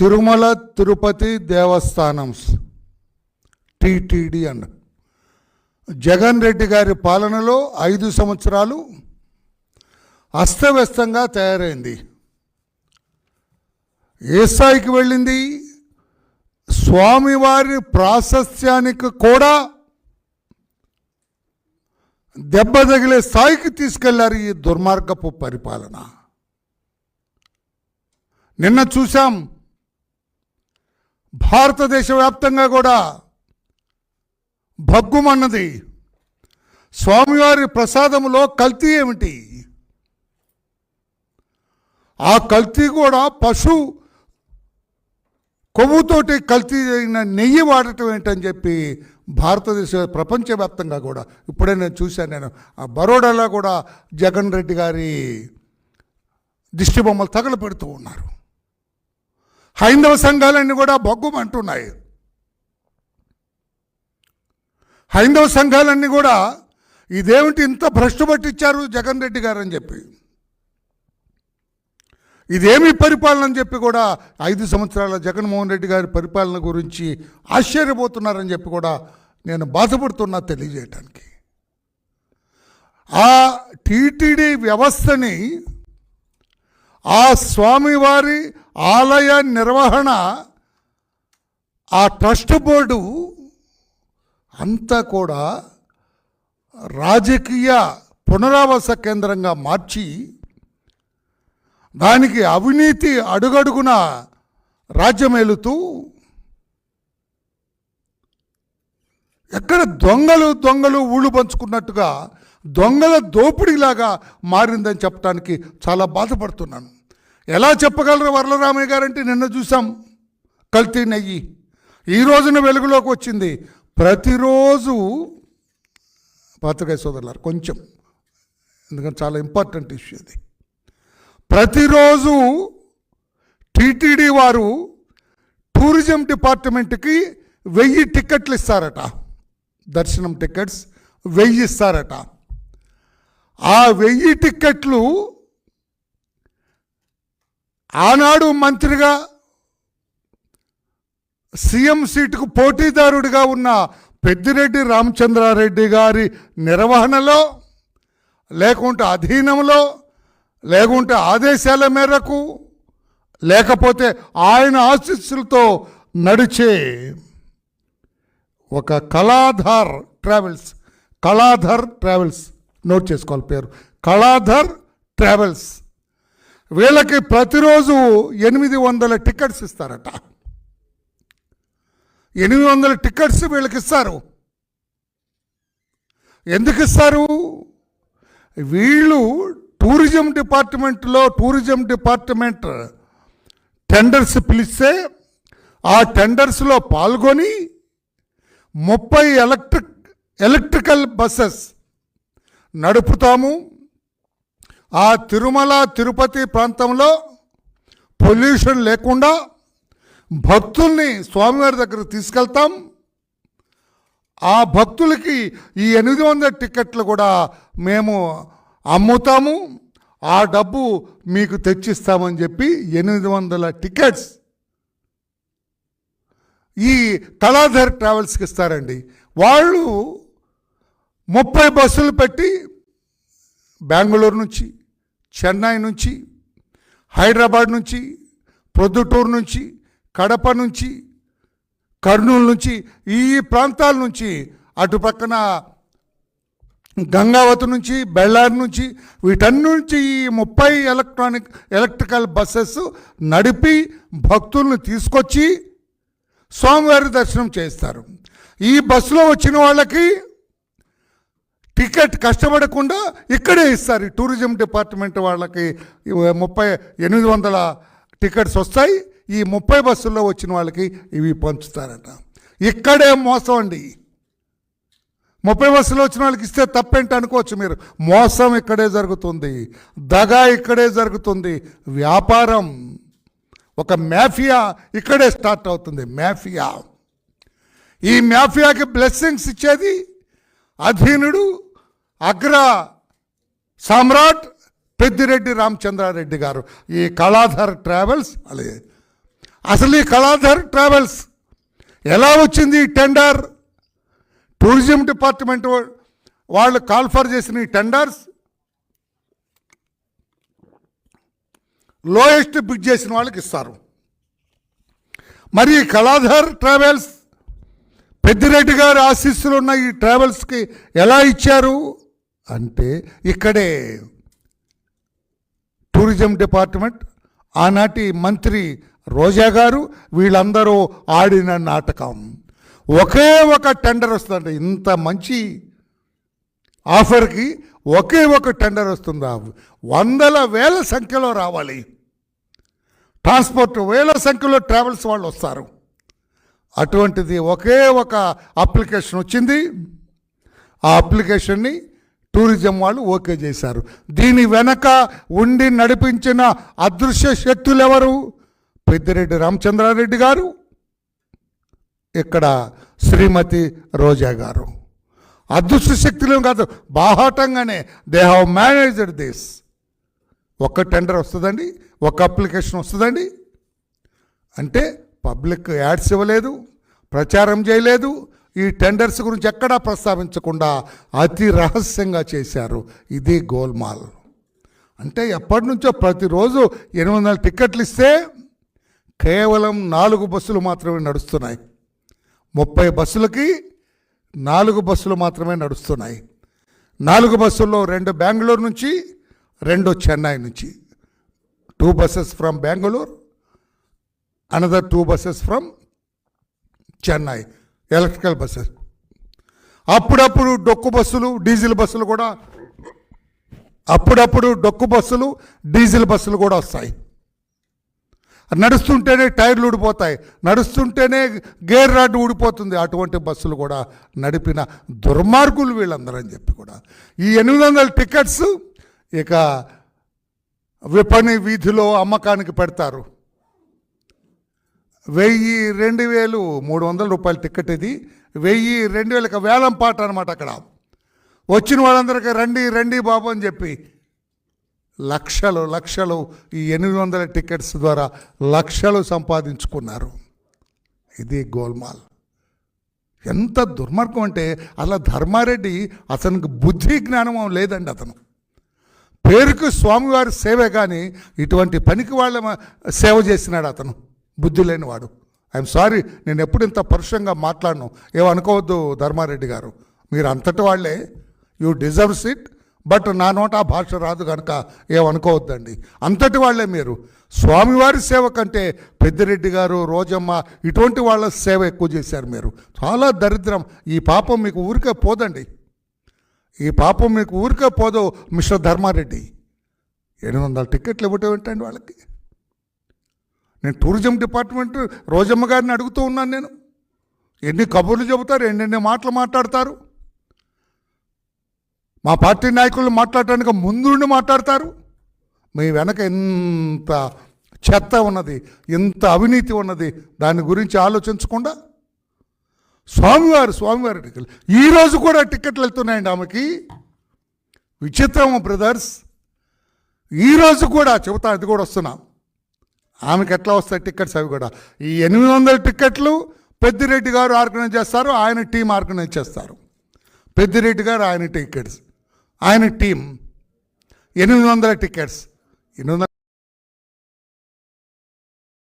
తిరుమల తిరుపతి దేవస్థానం TTD అన్న. జగన్ రెడ్డి గారి పాలనలో ఐదు సంవత్సరాలు అస్తవ్యస్తంగా తయారైంది. ఏ స్థాయికి వెళ్ళింది. స్వామివారి ప్రాశస్త్యానికి కూడా దెబ్బ తగిలే స్థాయికి తీసుకెళ్ళారు ఈ దుర్మార్గపు పరిపాలన. నిన్న చూసాం భారతదేశ వ్యాప్తంగా కూడా భగ్గుమన్నది. స్వామివారి ప్రసాదములో కల్తీ ఏమిటి? ఆ కల్తీ కూడా పశు కొవ్వుతోటి కల్తీ అయిన నెయ్యి వాడటం ఏంటని చెప్పి భారతదేశ ప్రపంచవ్యాప్తంగా కూడా ఇప్పుడే నేను చూశాను నేను. ఆ బరోడాలో కూడా జగన్ రెడ్డి గారి దిష్టిబొమ్మలు తగలపెడుతూ ఉన్నారు. హైందవ సంఘాలన్నీ కూడా బొగ్గుమంటున్నాయి హైందవ సంఘాలన్నీ కూడా ఇదేమిటి ఇంత భ్రష్టు పట్టించారు జగన్ రెడ్డి గారు అని చెప్పి. ఇదేమి పరిపాలన అని చెప్పి కూడా ఐదు సంవత్సరాల జగన్మోహన్ రెడ్డి గారి పరిపాలన గురించి ఆశ్చర్యపోతున్నారని చెప్పి కూడా నేను బాధపడుతున్నా తెలియజేయటానికి. ఆ టీటీడీ వ్యవస్థని ఆ స్వామివారి ఆలయ నిర్వహణ ఆ ట్రస్ట్ బోర్డు అంతా కూడా రాజకీయ పునరావాస కేంద్రంగా మార్చి దానికి అవినీతి అడుగడుగున రాజ్యమేలుతూ ఎక్కడ దొంగలు దొంగలు ఊళ్ళు పంచుకున్నట్టుగా దొంగల దోపిడీలాగా మారిందని చెప్పడానికి చాలా బాధపడుతున్నాను. ఎలా చెప్పగలరు వరలరామయ్య గారంటే నిన్న చూసాం కల్తీ నెయ్యి. ఈ రోజున వెలుగులోకి వచ్చింది. ప్రతిరోజు పాత్రికాయ సోదరులారు కొంచెం. ఎందుకంటే చాలా ఇంపార్టెంట్ ఇష్యూ ఇది. ప్రతిరోజు టీటీడీ వారు టూరిజం డిపార్ట్మెంట్కి వెయ్యి టికెట్లు ఇస్తారట. దర్శనం టికెట్స్ వెయ్యి ఇస్తారట. ఆ వెయ్యి టిక్కెట్లు ఆనాడు మంత్రిగా సీఎం సీటుకు పోటీదారుడిగా ఉన్న పెద్దిరెడ్డి రామచంద్రారెడ్డి గారి నిర్వహణలో లేకుంటే అధీనంలో లేకుంటే ఆదేశాల మేరకు లేకపోతే ఆయన ఆశీస్సులతో నడిచే ఒక Kaladhar travels Kaladhar travels. Note చేసుకోవాలి పేరు. కళాధర్ ట్రావెల్స్. వీళ్ళకి ప్రతిరోజు ఎనిమిది వందల టికెట్స్ ఇస్తారట. ఎనిమిది వందల టికెట్స్ వీళ్ళకి ఇస్తారు. ఎందుకు ఇస్తారు? వీళ్ళు టూరిజం డిపార్ట్మెంట్లో టూరిజం డిపార్ట్మెంట్ టెండర్స్ పిలిస్తే ఆ టెండర్స్లో పాల్గొని ముప్పై ఎలక్ట్రిక్ ఎలక్ట్రికల్ బస్సెస్ నడుపుతాము. ఆ తిరుమల తిరుపతి ప్రాంతంలో పొల్యూషన్ లేకుండా భక్తుల్ని స్వామివారి దగ్గర తీసుకెళ్తాం. ఆ భక్తులకి ఈ ఎనిమిది వందల టికెట్లు కూడా మేము అమ్ముతాము. ఆ డబ్బు మీకు తెచ్చిస్తామని చెప్పి ఎనిమిది వందల టికెట్స్ ఈ తలాధర్ ట్రావెల్స్కి ఇస్తారండి. వాళ్ళు ముప్పై బస్సులు పెట్టి బెంగళూరు నుంచి చెన్నై నుంచి హైదరాబాద్ నుంచి ప్రొద్దుటూరు నుంచి కడప నుంచి కర్నూలు నుంచి ఈ ప్రాంతాల నుంచి అటు పక్కన గంగావతి నుంచి బెళ్ళారి నుంచి వీటన్ని నుంచి ఈ ముప్పై ఎలక్ట్రానిక్ ఎలక్ట్రికల్ బస్సెస్ నడిపి భక్తులను తీసుకొచ్చి స్వామివారి దర్శనం చేస్తారు. ఈ బస్సులో వచ్చిన వాళ్ళకి టికెట్ కష్టపడకుండా ఇక్కడే ఇస్తారు. టూరిజం డిపార్ట్మెంట్ వాళ్ళకి ముప్పై ఎనిమిది వందల టికెట్స్ వస్తాయి. ఈ ముప్పై బస్సుల్లో వచ్చిన వాళ్ళకి ఇవి పంచుతారట. ఇక్కడే మోసం అండి. ముప్పై బస్సులు వచ్చిన వాళ్ళకి ఇస్తే తప్పేంటి అనుకోవచ్చు మీరు? మోసం ఇక్కడే జరుగుతుంది. దగా ఇక్కడే జరుగుతుంది. వ్యాపారం. ఒక మాఫియా ఇక్కడే స్టార్ట్ అవుతుంది. మాఫియా. ఈ మాఫియాకి బ్లెస్సింగ్స్ ఇచ్చేది అధీనుడు అగ్ర సామ్రాట్ పెద్దిరెడ్డి రామచంద్రారెడ్డి గారు. ఈ కళాధర్ ట్రావెల్స్ అలాగే అసలు ఈ కళాధర్ ట్రావెల్స్ ఎలా వచ్చింది ఈ టెండర్? టూరిజం డిపార్ట్మెంట్ వాళ్ళు కాల్ఫర్ చేసిన ఈ టెండర్స్? లోయెస్ట్ బిడ్ చేసిన వాళ్ళకి ఇస్తారు. మరి ఈ కళాధర్ ట్రావెల్స్ పెద్దిరెడ్డి గారి ఆశీస్సులు ఉన్న ఈ ట్రావెల్స్కి ఎలా ఇచ్చారు? అంటే ఇక్కడే టూరిజం డిపార్ట్మెంట్ ఆనాటి మంత్రి రోజా గారు వీళ్ళందరూ ఆడిన నాటకం. ఒకే ఒక టెండర్ వస్తుందండి. ఇంత మంచి ఆఫర్కి ఒకే ఒక టెండర్ వస్తుందా. వందల వేల సంఖ్యలో రావాలి. ట్రాన్స్పోర్ట్ వేల సంఖ్యలో ట్రావెల్స్ వాళ్ళు వస్తారు. అటువంటిది ఒకే ఒక అప్లికేషన్ వచ్చింది. ఆ అప్లికేషన్ని టూరిజం వాళ్ళు ఓకే చేశారు. దీని వెనక ఉండి నడిపించిన అదృశ్య శక్తులు ఎవరు పెద్దిరెడ్డి రామచంద్రారెడ్డి గారు ఇక్కడ శ్రీమతి రోజా గారు. అదృశ్య శక్తులు కాదు బాహాటంగానే దే హ్యావ్ మేనేజ్డ్ దిస్ ఒక్క టెండర్ వస్తుందండి ఒక అప్లికేషన్ వస్తుందండి. అంటే పబ్లిక్ యాడ్స్ ఇవ్వలేదు ప్రచారం చేయలేదు. ఈ టెండర్స్ గురించి ఎక్కడా ప్రస్తావించకుండా అతి రహస్యంగా చేశారు. ఇది గోల్మాల్. అంటే ఎప్పటి నుంచో ప్రతిరోజు ఎనిమిది వందల టిక్కెట్లు ఇస్తే కేవలం నాలుగు బస్సులు మాత్రమే నడుస్తున్నాయి. ముప్పై బస్సులకి నాలుగు బస్సులు మాత్రమే నడుస్తున్నాయి. నాలుగు బస్సుల్లో రెండు బెంగళూరు నుంచి రెండు చెన్నై నుంచి. Two buses from Bengaluru another two buses from Chennai electrical buses అప్పుడప్పుడు డొక్కు బస్సులు డీజిల్ బస్సులు కూడా అప్పుడప్పుడు డొక్కు బస్సులు డీజిల్ బస్సులు కూడా వస్తాయి. నడుస్తుంటేనే టైర్లు ఊడిపోతాయి నడుస్తుంటేనే గేర్ రాడ్ ఊడిపోతుంది. అటువంటి బస్సులు కూడా నడిపిన దుర్మార్గులు వీళ్ళందరూ అని చెప్పి కూడా. ఈ ఎనిమిది వందల టికెట్స్ ఇక విపణి వీధిలో అమ్మకానికి పెడతారు. వెయ్యి రెండు వేలు మూడు వందల రూపాయల టికెట్ ఇది. వెయ్యి రెండు వేలకు వేలం పాట అనమాట అక్కడ. వచ్చిన వాళ్ళందరికీ రండి రండి బాబు అని చెప్పి లక్షలు లక్షలు ఈ ఎనిమిది వందల టికెట్స్ ద్వారా లక్షలు సంపాదించుకున్నారు. ఇది గోల్మాల్. ఎంత దుర్మార్గం అంటే అలా ధర్మారెడ్డి అతనికి బుద్ధి జ్ఞానం లేదండి అతను. పేరుకు స్వామివారి సేవే కానీ ఇటువంటి పనికి వాళ్ళ సేవ చేసినాడు అతను. బుద్ధి లేనివాడు. ఐఎమ్ సారీ నేను ఎప్పుడు ఇంత పరుషంగా మాట్లాడను. ఏమనుకోవద్దు ధర్మారెడ్డి గారు. మీరు అంతటి వాళ్ళే. యూ డిజర్వ్స్ ఇట్ బట్ నా నోట ఆ భాష రాదు కనుక ఏమనుకోవద్దండి అంతటి వాళ్ళే మీరు. స్వామివారి సేవ కంటే పెద్దిరెడ్డి గారు రోజమ్మ ఇటువంటి వాళ్ళ సేవ ఎక్కువ చేశారు మీరు. చాలా దరిద్రం. ఈ పాపం మీకు ఊరికే పోదండి. ఈ పాపం మీకు ఊరికే పోదు మిస్టర్ ధర్మారెడ్డి. ఎనిమిది వందల టికెట్లు ఇవ్వటం ఏంటండి వాళ్ళకి? నేను టూరిజం డిపార్ట్మెంట్ రోజమ్మ గారిని అడుగుతూ ఉన్నాను నేను. ఎన్ని కబుర్లు చెబుతారు ఎన్నెన్ని మాటలు మాట్లాడతారు. మా పార్టీ నాయకులు మాట్లాడటానికి ముందుండి మాట్లాడతారు. మీ వెనక ఎంత చెత్త ఉన్నది ఎంత అవినీతి ఉన్నది దాని గురించి ఆలోచించకుండా స్వామివారు స్వామివారి టికెట్లు ఈరోజు కూడా టికెట్లు వెళ్తున్నాయండి ఆమెకి. విచిత్రము బ్రదర్స్. ఈరోజు కూడా చెబుతా అది కూడా వస్తున్నాం. ఆమెకి ఎట్లా వస్తాయి టికెట్స్ అవి కూడా? ఈ ఎనిమిది వందల టిక్కెట్లు పెద్దిరెడ్డి గారు ఆర్గనైజ్ చేస్తారు ఆయన టీం ఆర్గనైజ్ చేస్తారు. పెద్దిరెడ్డి గారు ఆయన టికెట్స్. ఆయన టీం. ఎనిమిది వందల టికెట్స్. ఎనిమిది